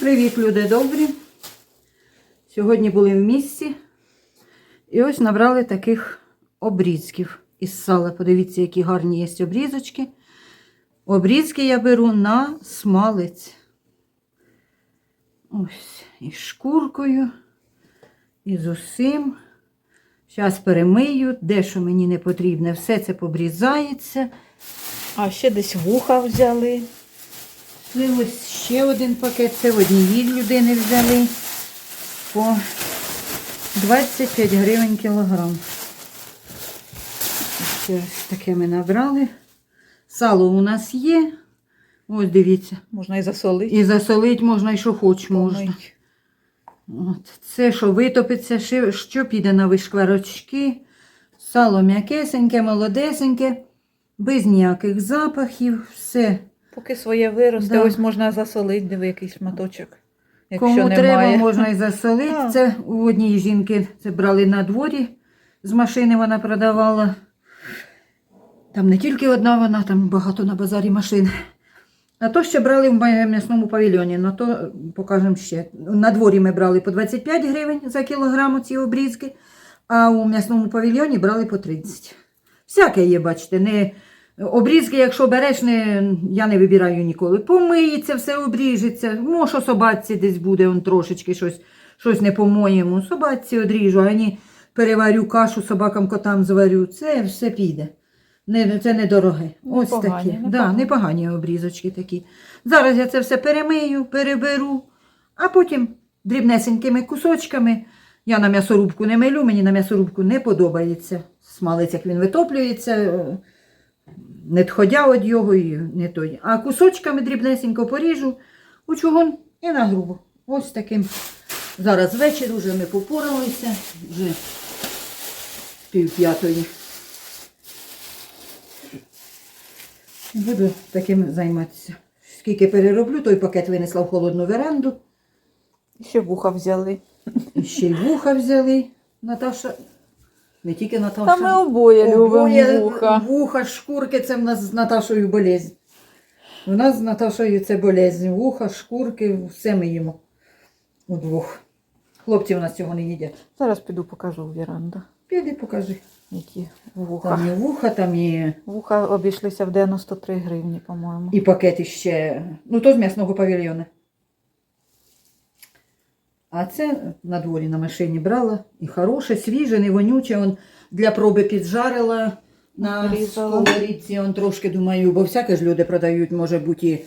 Привіт, люди добрі. Сьогодні були в місті і ось набрали таких обрізків із сала. Подивіться, які гарні є обрізочки. Обрізки я беру на смалець. Ось, із шкуркою, і з усім. Зараз перемию, де що мені не потрібне, все це побрізається. А ще десь вуха взяли. Це ось ще один пакет. Це в одній людини взяли по 25 гривень кілограм. Ще таке ми набрали. Сало у нас є. Ось дивіться. Можна і засолити. І засолити можна, і що хоч можна. От. Це, що витопиться, що піде на вишкварочки. Сало м'якесеньке, молодесеньке, без ніяких запахів, все. Поки своє виросте, Да. ось можна засолити, диви якийсь шматочок. Якщо Кому немає. треба, можна і засолити. Це у одній жінки це брали на дворі, з машини вона продавала. Там не тільки одна вона, там багато на базарі машин. А то ще брали в м'ясному павільйоні, на то покажемо ще. На дворі ми брали по 25 гривень за кілограм ці обрізки, а у м'ясному павільйоні брали по 30. Всяке є, бачите, не обрізки, якщо береш, не, я не вибираю ніколи. Помиється, все обріжеться. Може, собаці десь буде он трошечки щось, щось не по-моєму. Собаці одріжу, а ні переварю кашу, собакам котам зварю. Це все піде. Не, це недороге. Ось Непогані, такі. Да, непогані. непогані обрізочки такі. Зараз я це все перемию, переберу, а потім дрібнесенькими кусочками. Я на м'ясорубку не милю, мені на м'ясорубку не подобається. Смалець, як він витоплюється, не відходя від його і не той. А кусочками дрібнесенько поріжу у чугун і на грубо. Ось таким. Зараз вечір вже ми попоралися, вже пів п'ятої. Буду таким займатися. Скільки перероблю, той пакет винесла в холодну веранду. Ще вуха взяли. І ще й вуха взяли. Наташа. Не тільки Наташа. Та ми обоє любимо вуха. Вуха, шкурки це в нас з Наташою болезнь. У нас з Наташою це болезнь. Вуха, шкурки, все ми їмо. Удвох. Хлопці у нас цього не їдять. Зараз піду покажу віранду, Піди покажи. які вуха. Там і вуха, там і, Вуха обійшлися в 93 гривні, по-моєму. і пакет іще. Ну, то з м'ясного павільйона. А це на дворі на машині брала. І хороше, свіже, не вонюче. Он для проби піджарила на сковорідці. Он трошки думаю, бо всяке ж люди продають, може бути і,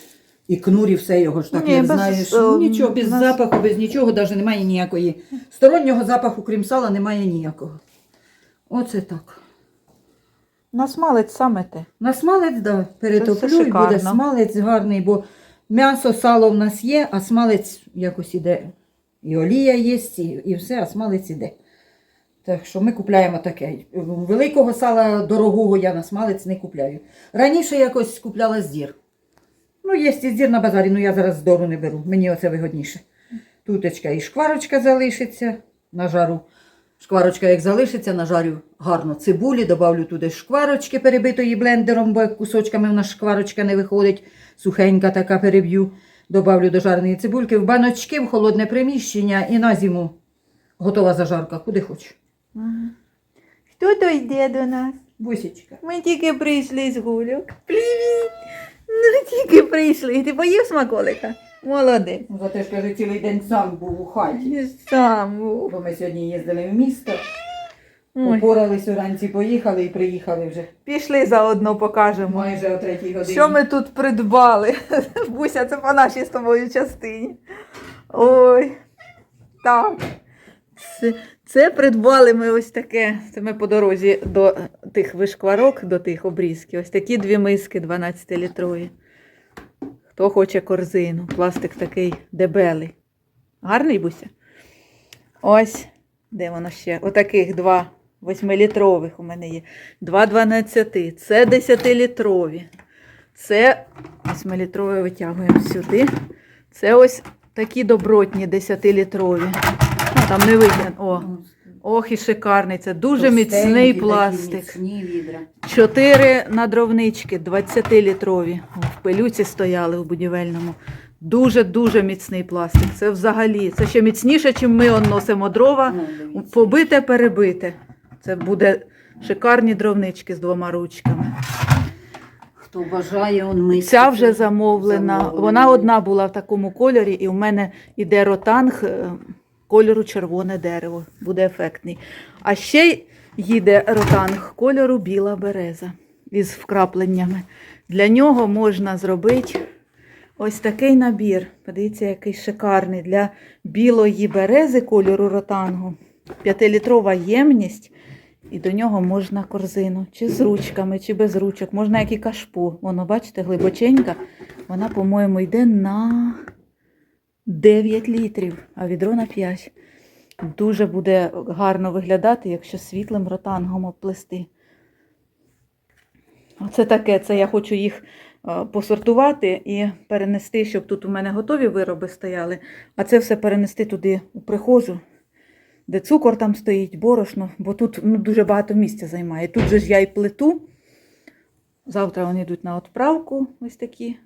і кнур, і все його ж так, Ні, як без, знаєш. е, Ну, нічого, без нас- запаху, без нічого, навіть немає ніякої. Стороннього запаху, крім сала, немає ніякого. Оце так. На смалець саме те. На смалець, да, перетоплю і буде смалець гарний, бо м'ясо, сало в нас є, а смалець якось іде. І олія є, і, все, а смалець іде. Так що ми купляємо таке. Великого сала дорогого я на смалець не купляю. Раніше якось купляла здір. Ну, є і здір на базарі, ну я зараз здору не беру. Мені оце вигодніше. Тутечка і шкварочка залишиться на жару. Шкварочка, як залишиться, нажарю гарно цибулі, добавлю туди шкварочки перебитої блендером, бо кусочками в нас шкварочка не виходить. Сухенька така переб'ю. Добавлю до жареної цибульки в баночки, в холодне приміщення і на зиму готова зажарка, куди хочеш. Хто то йде до нас? Бусічка. Ми тільки прийшли з гульок. Привіт! Ну тільки прийшли. Ти поїв смаколика? Молодець. За те ж каже, цілий день сам був у хаті. Сам. був. Бо ми сьогодні їздили в місто, Ой. попорались уранці, поїхали і приїхали вже Пішли заодно покажемо. майже о третій годині. Що ми тут придбали? Буся, це по нашій з тобою частині. Ой. Так. Це, це придбали ми ось таке. Це ми по дорозі до тих вишкварок, до тих обрізків. Ось такі дві миски 12-літрові. Хто хоче корзину. Пластик такий дебелий. Гарний Буся? Ось. Де воно ще? Отаких два 8-літрових у мене є. Два 12. Це 10-літрові. Це 8-літрові витягуємо сюди. Це ось такі добротні 10-літрові. Ну, там не витягнемо. О, ох і шикарний. Це дуже міцний Товстенькі такі, пластик. Міцні відра. Чотири надровнички 20-літрові. В пилюці стояли у будівельному. Дуже-дуже міцний пластик. Це взагалі. Це ще міцніше, чим ми носимо дрова. Ну. Побите, перебите. Це буде шикарні дровнички з двома ручками. Хто бажає, он миску. Ця вже замовлена. Замовлена. Вона одна була в такому кольорі, і в мене іде ротанг е, кольору червоне дерево. Буде ефектний. А ще їде ротанг кольору біла береза із вкрапленнями. Для нього можна зробити ось такий набір. Подивіться, який шикарний. Для білої берези кольору ротангу. П'ятилітрова ємність. І до нього можна корзину, чи з ручками, чи без ручок, можна як і кашпо. Воно, бачите, глибоченька. Вона, по-моєму, йде на 9 літрів, а відро на 5. Дуже буде гарно виглядати, якщо світлим ротангом обплести. Оце таке, це я хочу їх е, посортувати і перенести, щоб тут у мене готові вироби стояли, а це все перенести туди у прихожу де цукор там стоїть, борошно, бо тут ну, дуже багато місця займає. Тут же ж я і плиту. Завтра вони йдуть на відправку, ось такі.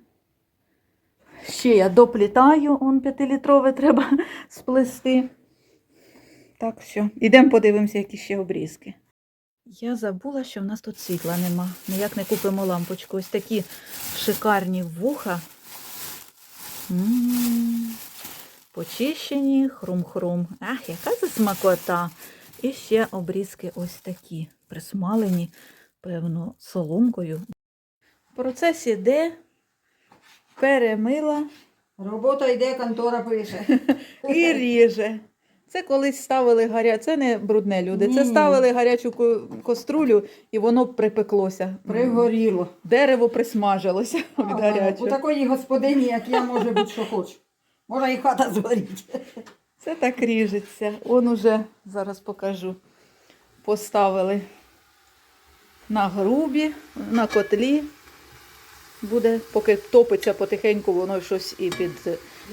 Ще я доплітаю, он 5-літрове треба сплести. Так що, ідемо подивимося, які ще обрізки. Я забула, що в нас тут світла нема. Ніяк не купимо лампочку. Ось такі шикарні вуха. М, Почищені, хрум-хрум. Ах, яка це смакота. І ще обрізки ось такі, присмалені, певно, соломкою. Процес іде, перемила Робота йде, контора пише. і ріже. Це колись ставили гаря... це не брудне люди. Це Ні. ставили гарячу ко- каструлю і воно припеклося. Пригоріло. Дерево присмажилося від гарячого. У такої господині, як я, може бути, що хоче. Може і хата згоріть. Це так ріжеться. Он уже зараз покажу. Поставили на грубі, на котлі. Буде, поки топиться потихеньку, воно щось і під.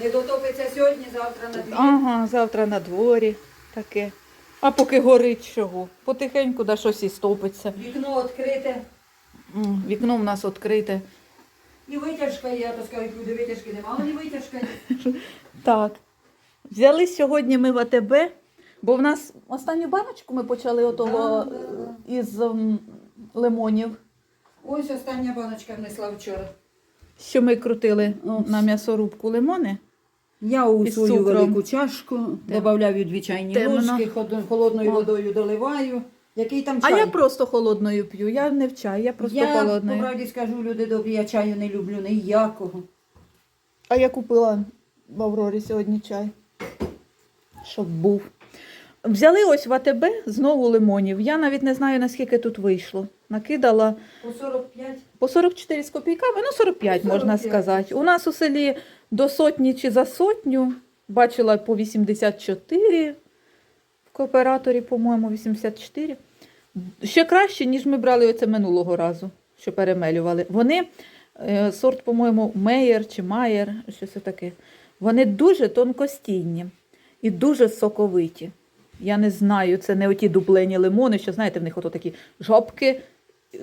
Не дотопиться сьогодні, завтра на дві. Ага, завтра на дворі таке. А поки горить чого. Потихеньку да щось і стопиться. Вікно відкрите. Вікно в нас відкрите. І витяжка є, я то скажу, люди витяжки немає, ні витяжка є. Так. Взяли сьогодні ми в АТБ, бо в нас останню баночку ми почали отого Да, да, да. із м, лимонів. Ось остання баночка внесла вчора. що ми крутили Ось. на м'ясорубку лимони. Я у Із свою цукром. велику чашку додаю дві чайні Темно. ложки, ход- холодною водою доливаю. Який там А я просто холодною п'ю. Я не в чай, я просто я, по холодною. правді скажу, люди добрі, я чаю не люблю ніякого. А я купила в Аврорі сьогодні чай. Щоб був. Взяли ось в АТБ знову лимонів. Я навіть не знаю, наскільки тут вийшло. Накидала По 45. по 44 з копійками, ну 45 можна сказати. У нас у селі до сотні чи за сотню. Бачила по 84 в кооператорі, по-моєму, 84. Ще краще, ніж ми брали оце минулого разу, що перемелювали. Вони, е, сорт, по-моєму, Мейер чи Майер, щось таке. Вони дуже тонкостійні і дуже соковиті. Я не знаю, це не оті дублені лимони, що знаєте, в них ото такі жопки, е,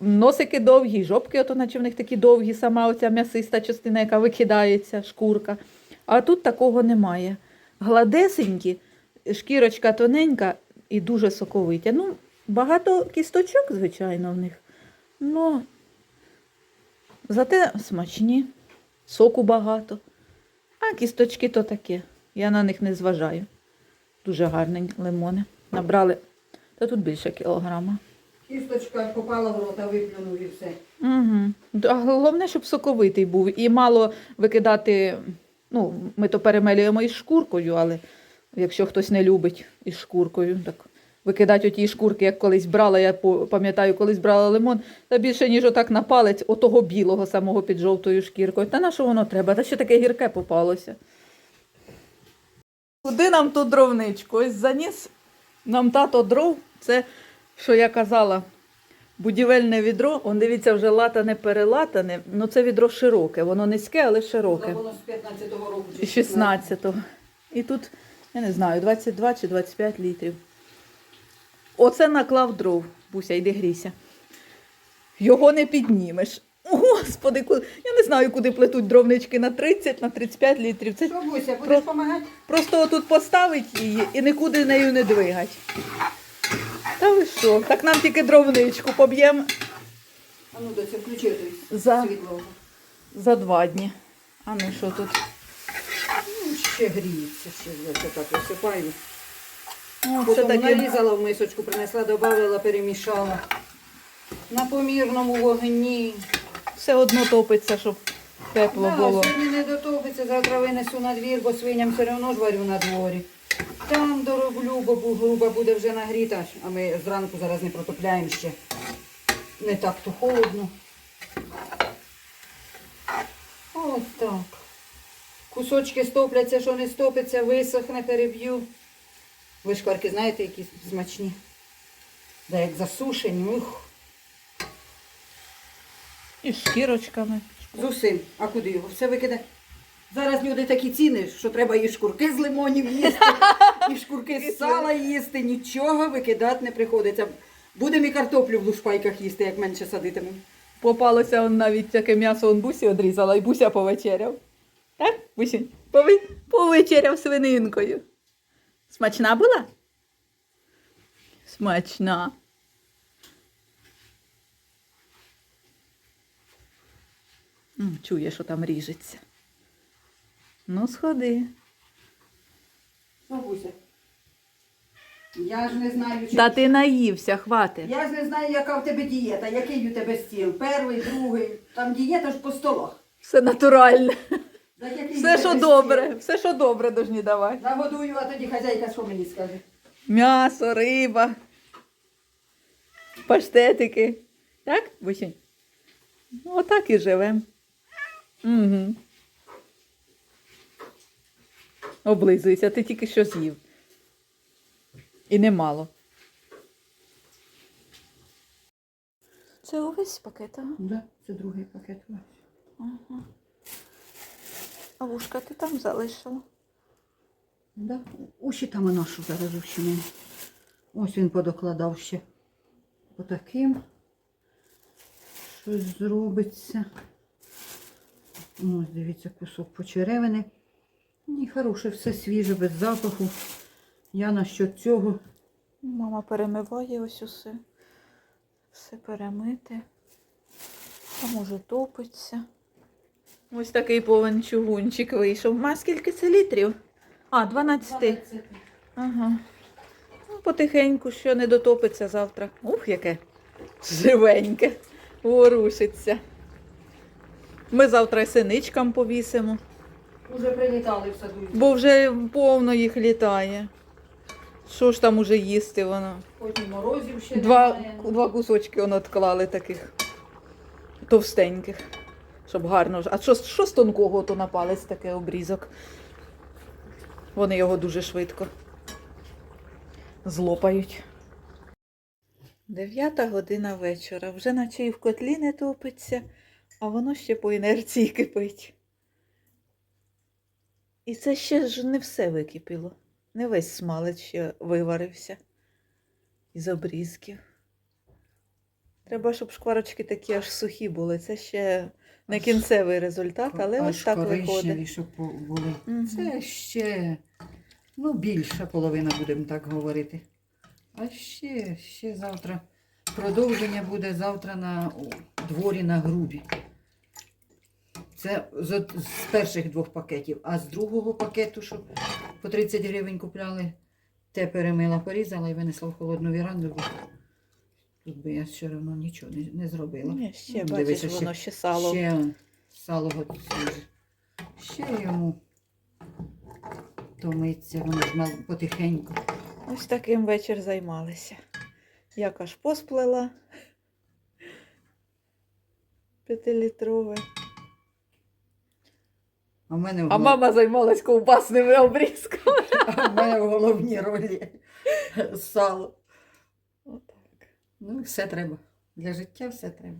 носики довгі, жопки, ото, наче в них такі довгі, сама оця м'ясиста частина, яка викидається, шкурка. А тут такого немає. Гладесенькі, шкірочка тоненька і дуже соковиті. Ну, багато кісточок, звичайно, в них. Ну, зате смачні, соку багато. А кісточки то таке. Я на них не зважаю. Дуже гарні лимони. Набрали. Та тут більше кілограма. Кісточка попала в рота, виплюнув і все. Угу. А головне, щоб соковитий був. І мало викидати. Ну, ми то перемелюємо із шкуркою, але якщо хтось не любить із шкуркою, так викидати оті шкурки, як колись брала, я пам'ятаю, колись брала лимон, та більше, ніж отак на палець, отого білого самого під жовтою шкіркою. Та на що воно треба? Та ще таке гірке попалося. Куди нам ту дровничку? Ось заніс нам тато дров. Це, що я казала, будівельне відро. Он дивіться, вже латане перелатане. Ну це відро широке. Воно низьке, але широке. Воно з 15-го року. чи І 16-го. І тут, я не знаю, 22 чи 25 літрів. Оце наклав дров. Буся, йди грійся. Його не піднімеш. Господи, я не знаю, куди плетуть дровнички на 30, на 35 літрів. Це Що, Буся, будеш Про- допомагати? просто отут поставить її і нікуди нею не двигать. Та ви що? Так нам тільки дровничку поб'ємо А ну, доця, включи За. світло. за два дні. А ну що тут? Ще гріється, ще я так висипаю. Потім таке. нарізала в мисочку, принесла, додавала, перемішала. На помірному вогні. Все одно топиться, щоб тепло Да, було. сьогодні не дотопиться, завтра винесу на двір, бо свиням все одно ж варю на дворі. Там дороблю, бо груба буде вже нагріта, а ми зранку зараз не протопляємо ще. Не так то холодно. Ось так. Кусочки стопляться, що не стопиться, висохне, переб'ю. Ви шкварки знаєте, які смачні? Да, як засушені. Ух. І шкірочками. З усім. А куди його? Все викиде. Зараз люди такі ціни, що треба і шкурки з лимонів їсти, і шкурки з сала їсти, нічого викидати не приходиться. Будемо і картоплю в лушпайках їсти, як менше садитимемо. Попалося он навіть таке м'ясо он бусі одрізала, і буся повечеряв. Так, бусінь? Пове... Повечеряв свининкою. Смачна була? Смачна. Чує, що там ріжеться. Ну, сходи. Бабуся, я ж не знаю, чи... Та ти наївся, хватить. Я ж не знаю, яка в тебе дієта, який у тебе стіл. Перший, другий. Там дієта ж по столах. Все натуральне. Так Все, що добре, все, що добре, должні давати. Нагодую, а тоді хазяйка що мені скаже? М'ясо, риба, паштетики. Так, Бусінь? Ну, отак і живемо. Угу. Облизуйся, ти тільки що з'їв. І немало. Це увесь пакет, а? Да, це другий пакет. Ага. А вушка ти там залишила? Да. Уші там і нашу зараз ущини. Ось він подокладав ще отаким. Щось зробиться. Ось, дивіться, кусок почеревини. Ні, хороше, все свіже, без запаху. Я насчет цього. Мама перемиває ось усе. Все перемите. А може топиться. Ось такий повен чугунчик вийшов. Ма скільки це літрів? А, 12. Ага. Ну, потихеньку, що не дотопиться завтра. Ух, яке живеньке. Ворушиться. Ми завтра синичкам повісимо, Уже прилітали в саду. бо вже повно їх літає. Що ж там уже їсти воно? Потім морозів ще Два, немає. два кусочки воно відклали таких товстеньких, щоб гарно. А що, що з тонкого то на палець таке обрізок? Вони його дуже швидко злопають. Дев'ята година вечора. Вже наче і в котлі не топиться, а воно ще по інерції кипить. І це ще ж не все википіло. Не весь смалець ще виварився із обрізків. Треба, щоб шкварочки такі аж сухі були. Це ще не кінцевий результат, але Аж ось так виходить. щоб були. Мгм. Це ще, ну, більша половина, будемо так говорити. А ще, ще завтра. Продовження буде завтра на дворі на грубі. Це з, з перших двох пакетів. А з другого пакету, що по 30 гривень купляли, те перемила, порізала і винесла в холодну віранду. Тут би я все одно нічого не, не зробила. Ні, ще Ну, бачиш, дивися, воно ще сало. Ще сало свіже. Ще йому томиться, воно ж мал- потихеньку. Ось таким вечір займалися. Як аж посплела. П'ятилітрове. А мене в, А гол- мама займалась ковбасними обрізками. а в мене в головній ролі сало. Ну, все треба. Для життя все треба.